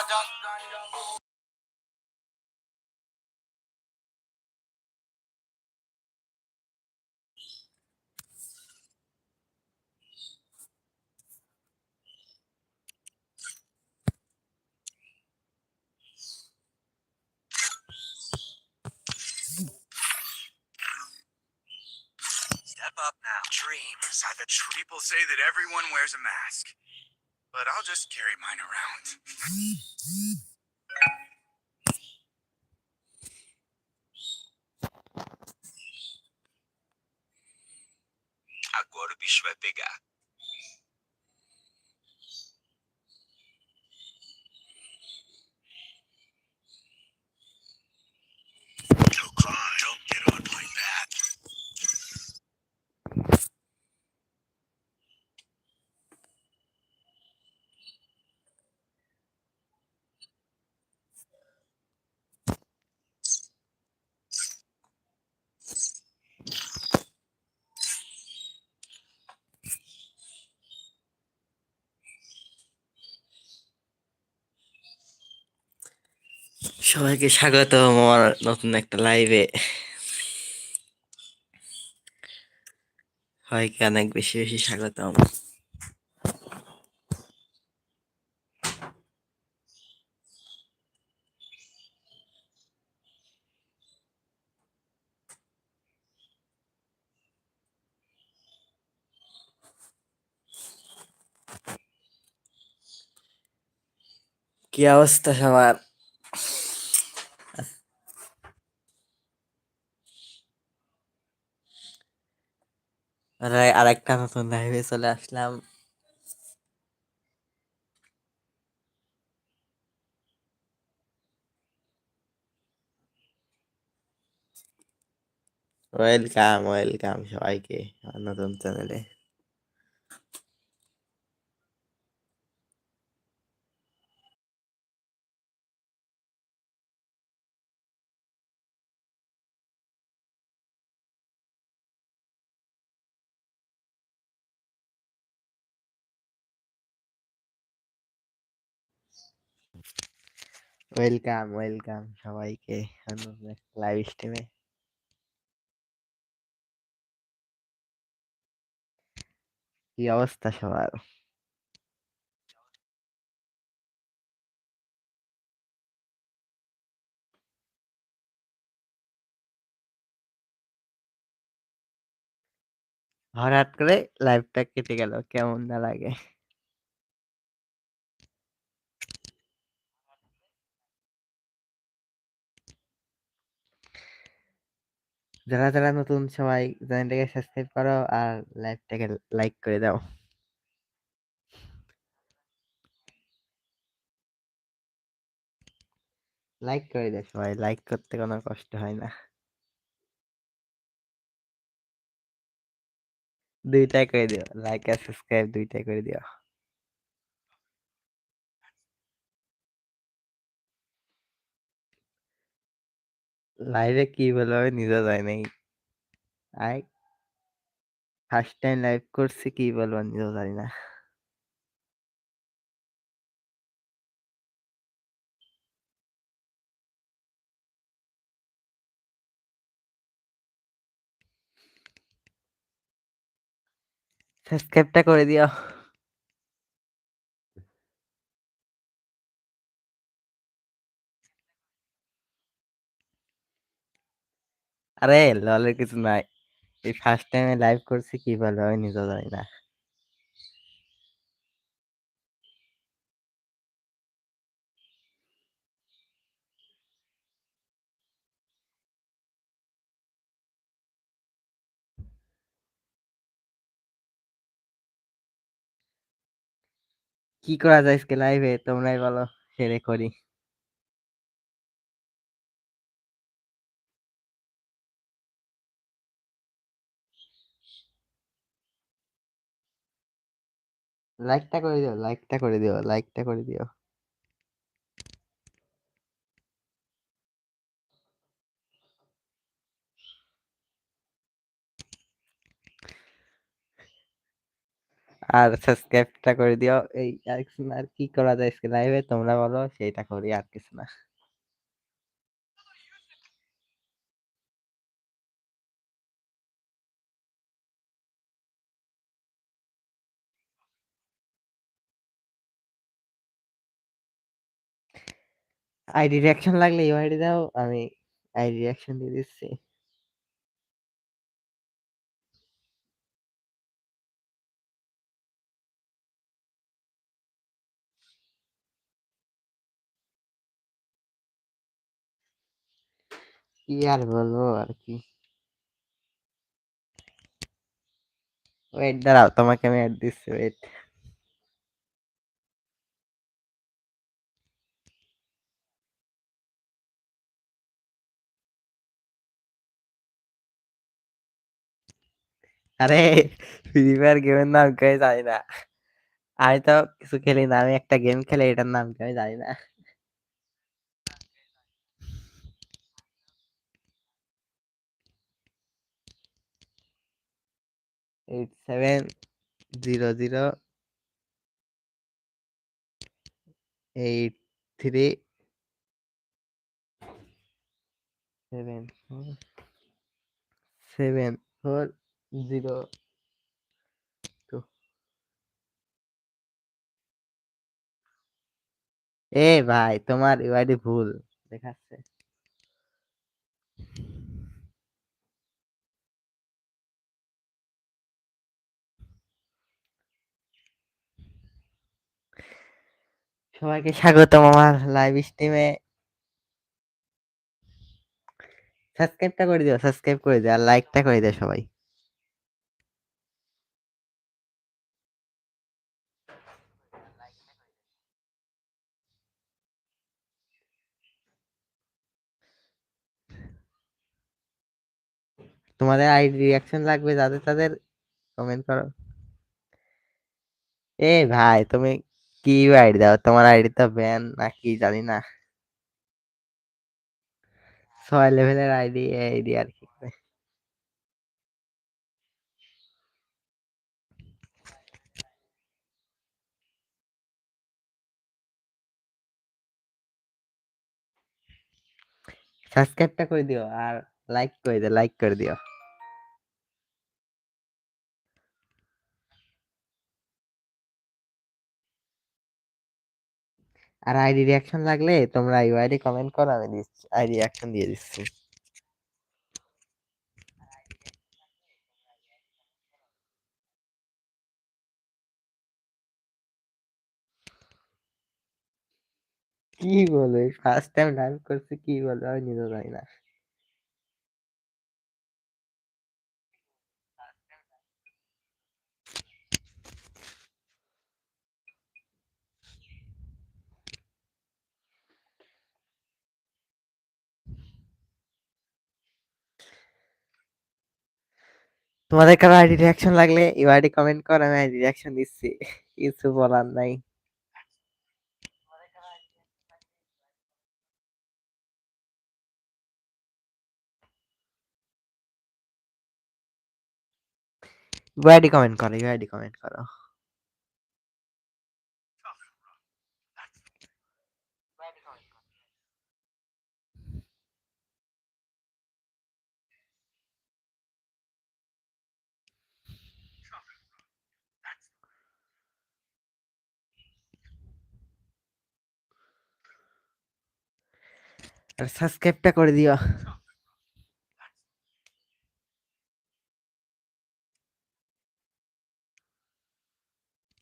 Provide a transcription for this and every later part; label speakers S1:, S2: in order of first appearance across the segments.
S1: আজান
S2: Step up now. Dreams. I've had people say that everyone wears a mask, but I'll just carry mine around. Agora o bicho vai pegar.
S3: সবাইকে স্বাগত আমার নতুন একটা লাইভে সবাইকে অনেক বেশি বেশি স্বাগতম। কি অবস্থা সবার? আরে আরেকটা নতুন লাইভে চলে আসলাম। ওয়েলকাম ওয়েলকাম সবাইকে নতুন চ্যানেলে ওয়েলকাম ওয়েলকাম সবাইকে আমার নতুন একটা লাইভ স্ট্রিমে কি অবস্থা সবার হঠাৎ করে লাইভটা কেটে গেল কেমন না লাগে যারা যারা নতুন সবাই চ্যানেলটাকে সাবস্ক্রাইব করো আর লাইভটাকে লাইক করে দাও। লাইক করে দাও সবাই, লাইক করতে কোনো কষ্ট হয় না। দুইটাই করে দিও, লাইক আর সাবস্ক্রাইব দুইটাই করে দিও। লাইভে কি বলব আমি নিজে যাই নাই। আই ফার্স্ট টাইম লাইভ করছি কি বলব নিজেও জানি না। সাবস্ক্রাইবটা করে দিও। আরে ললের কিছু নাই। এই ফার্স্ট টাইমে লাইভ করছি, কি বলব? আমি নিজেও জানি না। কি করা যায় আজকে লাইভে তোমরাই বলো সেরে করি লাইকটা করে দিও লাইকটা করে দিও লাইকটা করে দিও আর সাবস্ক্রাইবটা করে দিও। এই আর কি করা যায় লাইভে তোমরা বলো, সেইটা করি, আর কিছু না। আইডি রিঅ্যাকশন লাগলে ইউআইডি দাও, আমি আইডি রিঅ্যাকশন দিয়ে দিচ্ছি। কি আর বলব আর কি। ওয়েট দাঁড়াও, তোমাকে আমি অ্যাড দিচ্ছি ওয়েট। আরে ফ্রি ফায়ার গেমের নাম কি আমি জানি না। আমি তো কিছু খেলি না। আমি একটা গেম খেলি এটার নাম কি আমি জানি না। 8700 83 74 7402 এ ভাই তোমার ইউআইডি ভুল দেখাচ্ছে। সবাইকে স্বাগতম আমার লাইভ স্ট্রিমে। সাবস্ক্রাইবটা করে দিও, সাবস্ক্রাইব করে দিও আর লাইকটা করে দিও সবাই। তোমাদের আইডি রিঅ্যাকশন লাগবে যাদের তাদের কমেন্ট করো। এ ভাই তুমি কি আইডি দাও? তোমার আইডি তো ব্যান না কি জানি না। ৬ লেভেলের আইডি আইডি আর কি সাবস্ক্রাইবটা করে দিও আর লাইক করে দিও, লাইক করে দিও। আর আইডি রিয়াকশন লাগলে তোমরা ইউআইডি কমেন্ট করো, আমি দিচ্ছি আইডি রিয়াকশন দিয়ে দিচ্ছি। কি বলে ফার্স্ট টাইম লাইভ করছে, কি বলে আমি নিজেও জানি না। তোমাদের কারও আইডি রিয়াকশন লাগলে ইউআইডি কমেন্ট করো আমি আইডি রিয়াকশন দিচ্ছি। কিছু বলার নাই। ইউ আইডি কমেন্ট করো, ইউ আইডি কমেন্ট করো। আর সাবস্ক্রাইবটা করে দিও।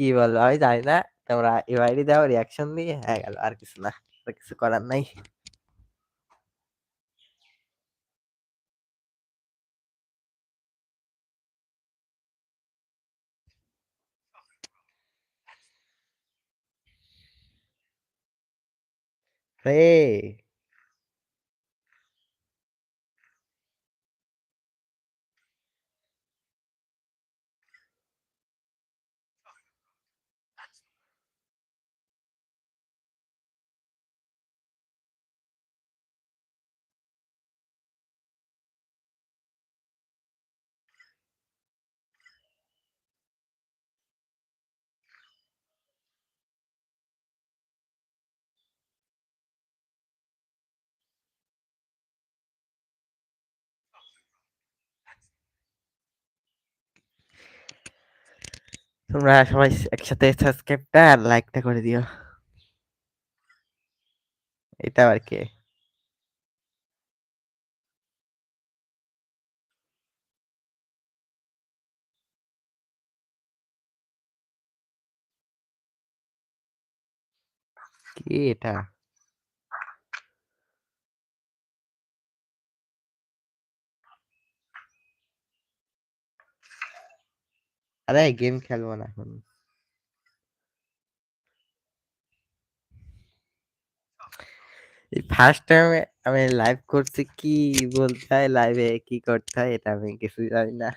S3: কি বলব আমি জানি না। তোমরা ইউআইডি দাও রিঅ্যাকশন দিয়ে হয়ে, গেল আর কিছু না। আর কিছু করার নাই। রে তোমরা সবাই একসাথে সাবস্ক্রাইবটা আর লাইকটা করে দিও। এটা আর কি কি এটা? আরে গেম খেলব না এখন। ফার্স্ট টাইম আমি লাইভ করছি, কি বলতে হয় লাইভে কি করতে হয় এটা আমি কিছু জানি না।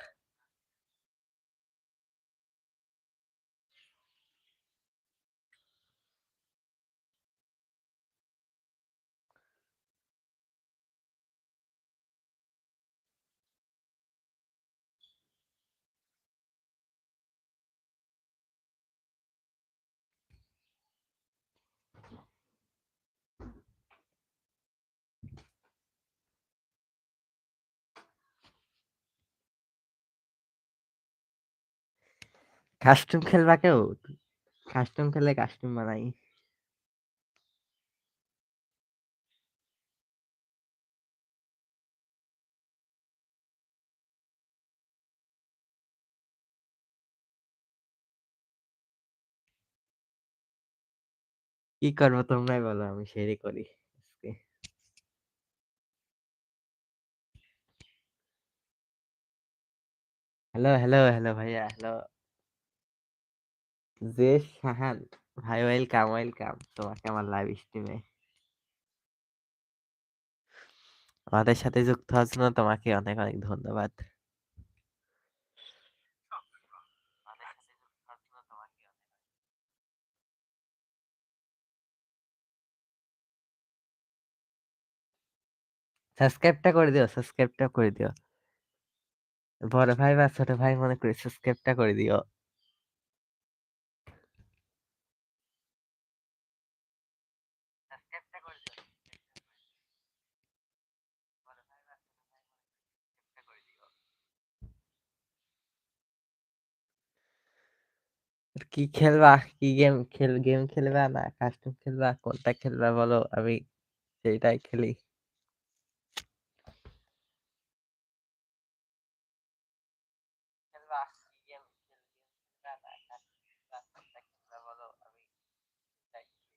S3: কাস্টম খেলবা কেউ? কাস্টম খেলে কাস্টম বানাই। কি করব তোমরাই বলো আমি সেরে করি। হ্যালো, হ্যালো, হ্যালো ভাইয়া হ্যালো। জেস সাহান ভাই ওয়েলকাম, ওয়েলকাম তোমাকে আমার লাইভ স্ট্রিমে। আমাদের সাথে যুক্ত হওয়ার জন্য তোমাকে অনেক, অনেক ধন্যবাদ। সাবস্ক্রাইবটা করে দিও, সাবস্ক্রাইবটা করে দিও। বড় ভাই বা ছোট ভাই মনে করি সাবস্ক্রাইবটা করে দিও। সাবস্ক্রাইবটা করে দিও। বড় ভাই বা ছোট ভাই মনে করি সাবস্ক্রাইবটা করে দিও। কি খেলবা? কি গেম খেল, গেম খেলবা না কাস্টম খেলবা? কোনটা খেলবা বলো আমি সেইটাই খেলি। খেলবা কি গেম খেল গেম খেলবা না কাস্টম খেলবা কোনটা খেলবা বলো আমি সেইটাই খেলি।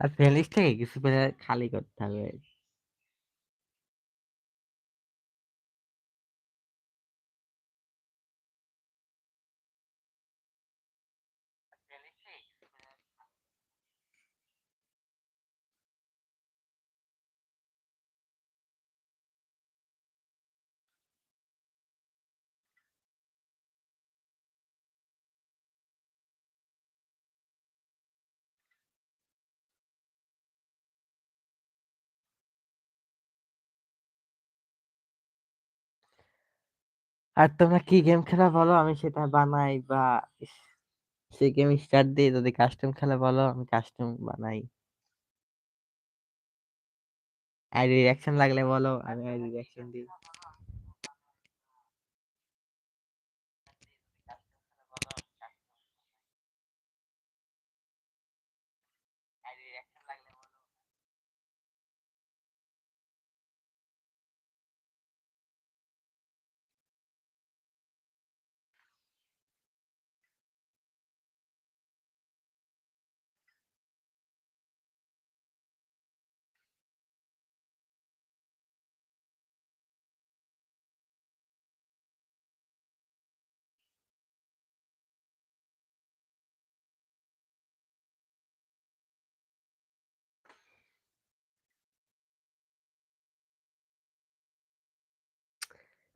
S3: আর ফ্রেন্ড লিস্ট থেকে কিছু প্লেয়ার খালি করতে হবে। আর তোমরা কি গেম খেলা বলো আমি সেটা বানাই বা সেই গেম স্টার্ট দিয়ে যদি কাস্টম খেলা বলো, আমি কাস্টম বানাই। আর রিয়াকশন লাগলে বলো, আমি আইডি রিঅ্যাকশন দিই।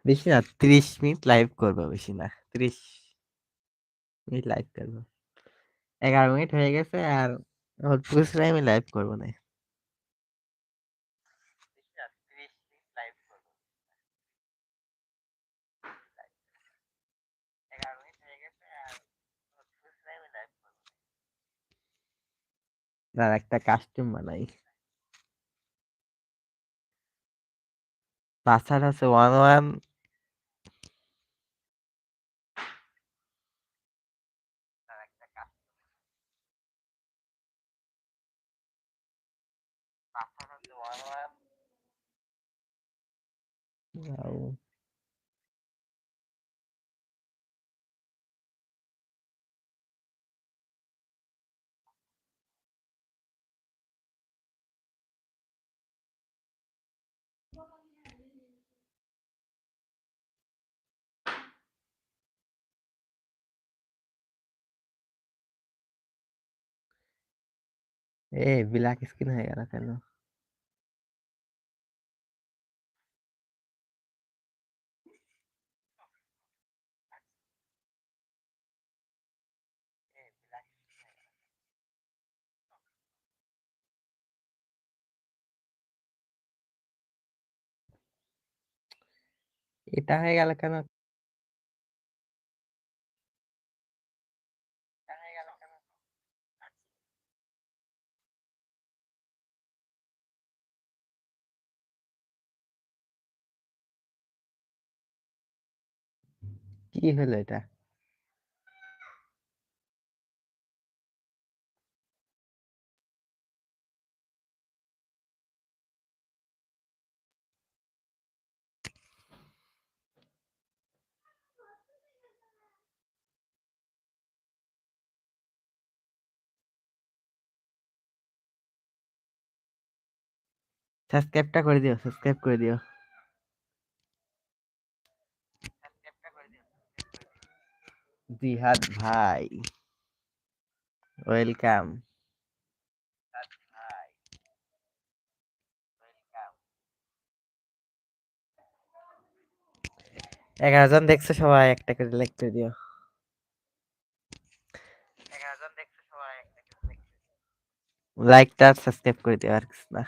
S3: বেশি না ৩০ মিনিট লাইভ করব বেশি না। ৩০ মিনিট লাইভ করব। ১১ মিনিট হয়ে গেছে আর অল্প কিছু টাইমে লাইভ করব না। বেশি না ৩০ মিনিট লাইভ করব। ১১ মিনিট গেছে আর অল্প কিছু টাইমে লাইভ করব। না একটা কাস্টম বানাই। পাসওয়ার্ড আছে ওয়ান ওয়ান Wow. এ ব্ল্যাক স্ক্রিন হয়ে গেল কেন এটা হয়ে গেল কেন কি হলো এটা? সাবস্ক্রাইবটা করে দিও সাবস্ক্রাইব করে দিও। জিহাদ ভাই। ওয়েলকাম এগারো জন দেখছ সবাই, একটা করে লাইক করে দিও। লাইকটা সাবস্ক্রাইব করে দিও আর কিছু না।